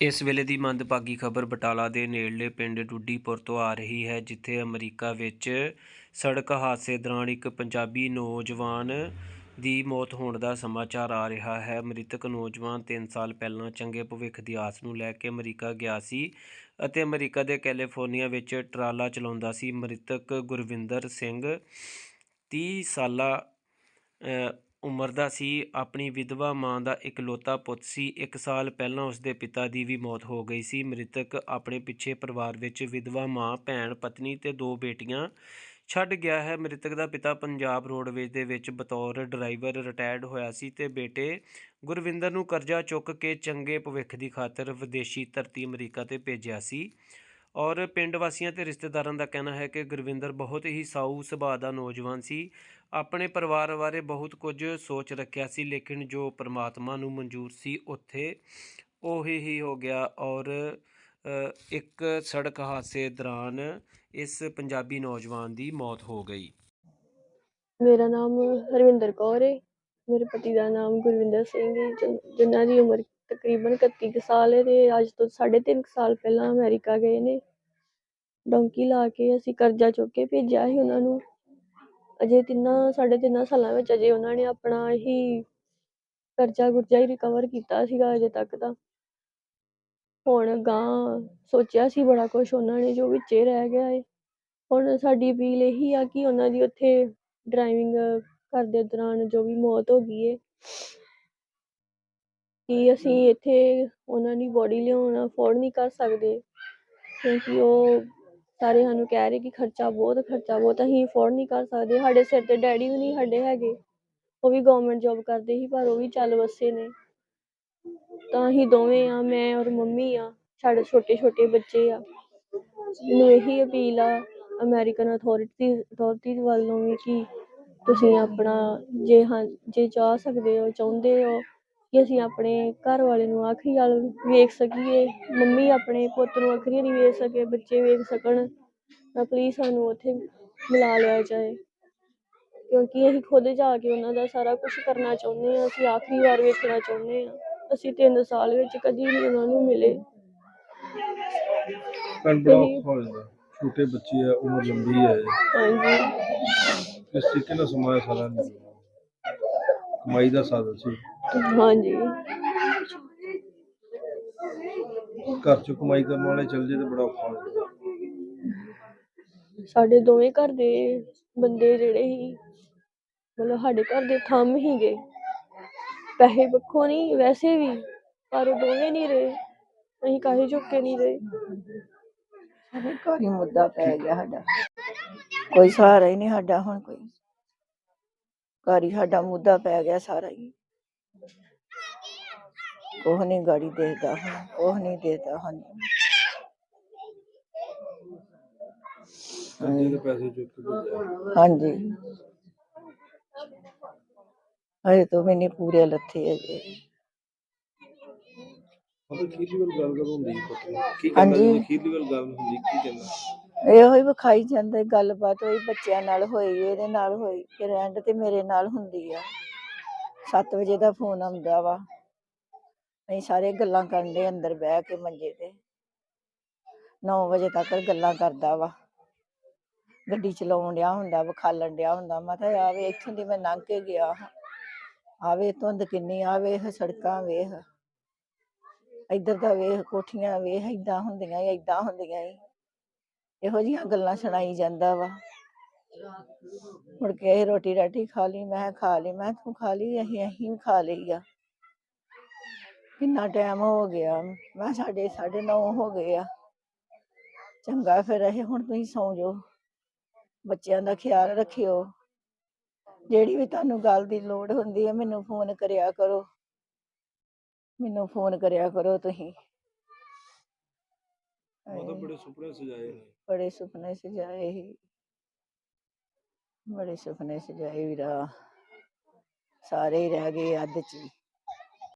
ਇਸ ਵੇਲੇ ਦੀ ਮੰਦਭਾਗੀ ਖਬਰ ਬਟਾਲਾ ਦੇ ਨੇੜਲੇ ਪਿੰਡ ਡੁੱਡੀਪੁਰ ਤੋਂ ਆ ਰਹੀ ਹੈ, ਜਿੱਥੇ ਅਮਰੀਕਾ ਵਿੱਚ ਸੜਕ ਹਾਦਸੇ ਦੌਰਾਨ ਇੱਕ ਪੰਜਾਬੀ ਨੌਜਵਾਨ ਦੀ ਮੌਤ ਹੋਣ ਦਾ ਸਮਾਚਾਰ ਆ ਰਿਹਾ ਹੈ। ਮ੍ਰਿਤਕ ਨੌਜਵਾਨ 3 ਸਾਲ ਪਹਿਲਾਂ ਚੰਗੇ ਭਵਿੱਖ ਦੀ ਆਸ ਨੂੰ ਲੈ ਕੇ ਅਮਰੀਕਾ ਗਿਆ ਸੀ ਅਤੇ ਅਮਰੀਕਾ ਦੇ ਕੈਲੀਫੋਰਨੀਆ ਵਿੱਚ ਟਰਾਲਾ ਚਲਾਉਂਦਾ ਸੀ। ਮ੍ਰਿਤਕ ਗੁਰਵਿੰਦਰ ਸਿੰਘ 30 ਸਾਲਾ ਉਮਰ ਦਾ ਸੀ, ਆਪਣੀ ਵਿਧਵਾ ਮਾਂ ਦਾ ਇਕਲੌਤਾ ਪੁੱਤ ਸੀ। ਇੱਕ ਸਾਲ ਪਹਿਲਾਂ ਉਸ ਦੇ ਪਿਤਾ ਦੀ ਵੀ ਮੌਤ ਹੋ ਗਈ ਸੀ। ਮ੍ਰਿਤਕ ਆਪਣੇ ਪਿੱਛੇ ਪਰਿਵਾਰ ਵਿੱਚ ਵਿਧਵਾ ਮਾਂ, ਭੈਣ, ਪਤਨੀ ਤੇ ਦੋ ਬੇਟੀਆਂ ਛੱਡ ਗਿਆ ਹੈ। ਮ੍ਰਿਤਕ ਦਾ ਪਿਤਾ ਪੰਜਾਬ ਰੋਡਵੇਜ਼ ਦੇ ਵਿੱਚ ਬਤੌਰ ਡਰਾਈਵਰ ਰਿਟਾਇਰਡ ਹੋਇਆ ਸੀ ਤੇ ਬੇਟੇ ਗੁਰਵਿੰਦਰ ਨੂੰ ਕਰਜ਼ਾ ਚੁੱਕ ਕੇ ਚੰਗੇ ਭਵਿੱਖ ਦੀ ਖਾਤਰ ਵਿਦੇਸ਼ੀ ਧਰਤੀ ਅਮਰੀਕਾ ਤੇ ਭੇਜਿਆ ਸੀ। ਔਰ ਪਿੰਡ ਵਾਸੀਆਂ ਤੇ ਰਿਸ਼ਤੇਦਾਰਾਂ ਦਾ ਕਹਿਣਾ ਹੈ ਕਿ ਗੁਰਵਿੰਦਰ ਬਹੁਤ ਹੀ ਸਾਊ ਸੁਭਾਅ ਦਾ ਨੌਜਵਾਨ ਸੀ। ਆਪਣੇ ਪਰਿਵਾਰ ਬਾਰੇ ਬਹੁਤ ਕੁਝ ਸੋਚ ਰੱਖਿਆ ਸੀ, ਲੇਕਿਨ ਜੋ ਪ੍ਰਮਾਤਮਾ ਨੂੰ ਮਨਜ਼ੂਰ ਸੀ ਉੱਥੇ ਉਹੀ ਹੀ ਹੋ ਗਿਆ ਔਰ ਇੱਕ ਸੜਕ ਹਾਦਸੇ ਦੌਰਾਨ ਇਸ ਪੰਜਾਬੀ ਨੌਜਵਾਨ ਦੀ ਮੌਤ ਹੋ ਗਈ। ਮੇਰਾ ਨਾਮ ਹਰਵਿੰਦਰ ਕੌਰ ਹੈ ਮੇਰੇ ਪਤੀ ਦਾ ਨਾਮ ਗੁਰਵਿੰਦਰ ਸਿੰਘ ਹੈ ਜਿਨ- ਜਿਨ੍ਹਾਂ ਦੀ ਉਮਰ ਤਕਰੀਬਨ 31 ਕੁ ਸਾਲ ਹੈ ਤੇ ਅੱਜ ਤੋਂ 3.5 ਸਾਲ ਪਹਿਲਾਂ ਅਮਰੀਕਾ ਗਏ ਨੇ। ਡੋਂਕੀ ਲਾ ਕੇ ਅਸੀਂ ਕਰਜ਼ਾ ਚੁੱਕ ਕੇ ਭੇਜਿਆ ਸੀ ਉਹਨਾਂ ਨੂੰ। ਅਜੇ ਤਿੰਨਾਂ, ਸਾਢੇ ਤਿੰਨਾਂ ਸਾਲਾਂ ਵਿੱਚ ਅਜੇ ਉਹਨਾਂ ਨੇ ਆਪਣਾ ਹੀ ਕਰਜ਼ਾ ਗੁਰਜ਼ਾ ਹੀ ਰਿਕਵਰ ਕੀਤਾ ਸੀਗਾ ਅਜੇ ਤੱਕ ਤਾਂ। ਹੁਣ ਗਾਂ ਸੋਚਿਆ ਸੀ ਬੜਾ ਕੁਛ ਉਹਨਾਂ ਨੇ ਜੋ ਵਿੱਚੇ ਰਹਿ ਗਿਆ ਹੈ ਹੁਣ ਸਾਡੀ ਅਪੀਲ ਇਹੀ ਆ ਕਿ ਉਹਨਾਂ ਦੀ ਉੱਥੇ ਡਰਾਈਵਿੰਗ ਕਰਦੇ ਦੌਰਾਨ ਜੋ ਵੀ ਮੌਤ ਹੋ ਗਈ ਏ, ਕਿ ਅਸੀਂ ਇੱਥੇ ਉਹਨਾਂ ਦੀ ਬੋਡੀ ਲਿਆਉਣਾ ਅਫੋਰਡ ਨਹੀਂ ਕਰ ਸਕਦੇ। ਕਿਉਂਕਿ ਉਹ ਸਾਰੇ ਸਾਨੂੰ ਕਹਿ ਰਹੇ ਕਿ ਖਰਚਾ ਬਹੁਤ ਖਰਚਾ ਬਹੁਤ, ਅਸੀਂ ਅਫੋਰਡ ਨਹੀਂ ਕਰ ਸਕਦੇ। ਸਾਡੇ ਸਿਰ ਤੇ ਡੈਡੀ ਵੀ ਨਹੀਂ ਸਾਡੇ ਹੈਗੇ। ਉਹ ਵੀ ਗਵਰਨਮੈਂਟ ਜੌਬ ਕਰਦੇ ਸੀ, ਪਰ ਉਹ ਵੀ ਚੱਲ ਵਸੇ ਨੇ। ਤਾਂ ਅਸੀਂ ਦੋਵੇਂ ਆ, ਮੈਂ ਔਰ ਮੰਮੀ ਆ, ਸਾਡੇ ਛੋਟੇ ਛੋਟੇ ਬੱਚੇ ਆ। ਮੈਨੂੰ ਇਹੀ ਅਪੀਲ ਆ ਅਮਰੀਕਨ ਅਥਾਰਟੀ ਅਥਾਰਟੀ ਵੱਲੋਂ ਵੀ ਕਿ ਤੁਸੀਂ ਆਪਣਾ ਜੇ ਹਾਂ, ਜੇ ਚਾਹ ਸਕਦੇ ਹੋ, ਚਾਹੁੰਦੇ ਹੋ ਕਿ ਅਸੀਂ ਆਪਣੇ ਘਰ ਵਾਲੇ ਨੂੰ ਆਖਰੀ ਗੱਲ ਵੇਖ ਸਕੀਏ। ਮੰਮੀ ਆਪਣੇ ਪੁੱਤ ਨੂੰ ਆਖਰੀ ਨਹੀਂ ਵੇਖ ਸਕੇ, ਬੱਚੇ ਵੇਖ ਸਕਣ। ਤਾਂ ਪਲੀਜ਼ ਸਾਨੂੰ ਉੱਥੇ ਮਿਲਾ ਲਿਆ ਜਾਏ। ਕਿਉਂਕਿ ਅਸੀਂ ਖੁਦ ਜਾ ਕੇ ਉਹਨਾਂ ਦਾ ਸਾਰਾ ਕੁਝ ਕਰਨਾ ਚਾਹੁੰਦੇ ਹਾਂ ਅਸੀਂ ਆਖਰੀ ਵਾਰ ਵੇਖਣਾ ਚਾਹੁੰਦੇ ਹਾਂ। ਅਸੀਂ ਤਿੰਨ ਸਾਲ ਵਿੱਚ ਕਦੀ ਨਹੀਂ ਉਹਨਾਂ ਨੂੰ ਮਿਲੇ। ਪਰ ਹੋ ਜਾਂਦਾ। ਛੋਟੇ ਬੱਚੇ ਆ ਉਮਰ ਲੰਬੀ ਹੈ ਹਾਂਜੀ। ਇਸ ਤਰੀਕੇ ਨਾਲ ਸਮਾਜ ਸਾਰਾ ਨਿਕਲਦਾ। ਕਮਾਈ ਦਾ ਸਾਧਨ ਸੀ। ਹਾਂਜੀ। ਘਰ ਚ ਕਮਾਈ ਕਰਨ ਵਾਲੇ ਚੱਲ ਜੇ ਤੇ ਬੜਾ ਔਖਾ ਹੋ ਜਾਂਦਾ। ਸਾਡੇ ਦੋਵੇਂ ਘਰ ਦੇ ਬੰਦੇ ਜਿਹੜੇ ਸੀ, ਮਤਲਬ ਸਾਡੇ ਘਰ ਦੇ ਥੰਮ ਹੀ ਗਏ ਪੈਸੇ ਪੱਖੋਂ ਨਹੀਂ ਵੈਸੇ ਵੀ, ਪਰ ਉਹ ਦੋਵੇਂ ਨਹੀਂ ਰਹੇ। ਅਸੀਂ ਕਾਹੇ ਚੁੱਕੇ ਨਹੀਂ ਰਹੇ। ਸਾਡੇ ਘਰ ਹੀ ਮੁੱਦਾ ਪੈ ਗਿਆ ਸਾਡਾ। ਕੋਈ ਸਹਾਰਾ ਹੀ ਨਹੀਂ ਸਾਡਾ ਹੁਣ ਕੋਈ। ਘਰ ਹੀ ਸਾਡਾ ਮੁੱਦਾ ਪੈ ਗਿਆ ਸਾਰਾ ਹੀ। ਕੋਹ ਨਹੀਂ ਗਾੜੀ ਦੇਖਦਾ ਹੁਣ ਕੋਹ ਨਹੀਂ ਦੇਖਦਾ ਹੁਣ ਅੱਜੇ ਦੇ ਪੈਸੇ ਚੁੱਕ ਕੇ ਭੇਜਿਆ ਹਾਂਜੀ। ਅਰੇ ਤੋਂ ਨਹੀਂ ਪੂਰੇ ਲੱਥੇ ਅਜੇ ਮਤਲਬ ਖੀਰਲੀ ਗੱਲ ਕਰ ਹੁੰਦੀ ਹੈ ਪਤਾ ਨਹੀਂ ਕੀ ਕਹਿੰਦਾ ਹਾਂਜੀ। ਜੀ ਖੀਰਲੀ ਵੱਲ ਗੱਲ ਹੁੰਦੀ? ਕੀ ਕਹਿੰਦਾ? ਇਹੋ ਹੀ ਵਿਖਾਈ ਜਾਂਦਾ ਗੱਲਬਾਤ ਹੋਈ ਬੱਚਿਆਂ ਨਾਲ ਹੋਈ ਇਹਦੇ ਨਾਲ ਹੋਈ ਫਿਰ ਐਂਡ ਤੇ ਮੇਰੇ ਨਾਲ ਹੁੰਦੀ ਆ। 7 ਵਜੇ ਦਾ ਫੋਨ ਆਉਂਦਾ ਵਾ। ਅਸੀਂ ਸਾਰੇ ਗੱਲਾਂ ਕਰਨ ਦੇ ਅੰਦਰ ਬਹਿ ਕੇ ਮੰਜੇ ਤੇ। 9 ਵਜੇ ਤੱਕ ਗੱਲਾਂ ਕਰਦਾ ਵਾ। ਗੱਡੀ ਚਲਾਉਣ ਡਿਆ ਹੁੰਦਾ, ਵਿਖਾਲਣ ਡਿਆ ਹੁੰਦਾ। ਮੈਂ ਤਾਂ ਆਵੇ ਇੱਥੋਂ ਦੀ ਮੈਂ ਲੰਘ ਕੇ ਗਿਆ ਹਾਂ। ਆਵੇ ਧੁੰਦ ਕਿੰਨੀ ਆਵੇ ਵੇਖ, ਸੜਕਾਂ ਵੇਖ। ਇੱਧਰ ਦਾ ਵੇਖ, ਕੋਠੀਆਂ ਵੇਖ, ਏਦਾਂ ਹੁੰਦੀਆਂ ਈ ਏਦਾਂ ਹੁੰਦੀਆਂ ਈ ਇਹੋ ਜਿਹੀਆਂ ਗੱਲਾਂ ਸੁਣਾਈ ਜਾਂਦਾ ਵਾ। ਮੁੜ ਕੇ ਰੋਟੀ ਰਾਟੀ ਖਾ ਲਈ, ਮੈਂ ਖਾ ਲਈ। ਮੈਂ ਤੂੰ ਖਾ ਲਈ, ਅਸੀਂ ਅਸੀਂ ਖਾ ਲਈ ਆ। ਕਿੰਨਾ ਟਾਈਮ ਹੋ ਗਿਆ। ਮੈਂ ਕਿਹਾ, ਸਾਡੇ 9:30 ਹੋ ਗਏ ਆ। ਚੰਗਾ, ਫਿਰ ਇਹ ਹੁਣ ਤੁਸੀਂ ਸੌਂ ਜਾਓ। ਬੱਚਿਆਂ ਦਾ ਖਿਆਲ ਰੱਖਿਓ। ਜਿਹੜੀ ਵੀ ਤੁਹਾਨੂੰ ਗੱਲ ਦੀ ਲੋੜ ਹੁੰਦੀ ਹੈ ਮੈਨੂੰ ਫੋਨ ਕਰਿਆ ਕਰੋ। ਮੈਨੂੰ ਫੋਨ ਕਰਿਆ ਕਰੋ ਤੁਸੀਂ। ਮਤਲਬ ਬੜੇ ਸੁਪਨੇ ਸਜਾਏ ਨੇ। ਬੜੇ ਸੁਪਨੇ ਸਜਾਏ ਸੀ। ਬੜੇ ਸੁਪਨੇ ਸਜਾਏ ਵੀਰਾ। ਸਾਰੇ ਹੀ ਰਹਿ ਗਏ ਅੱਧ ਚ ਹੀ।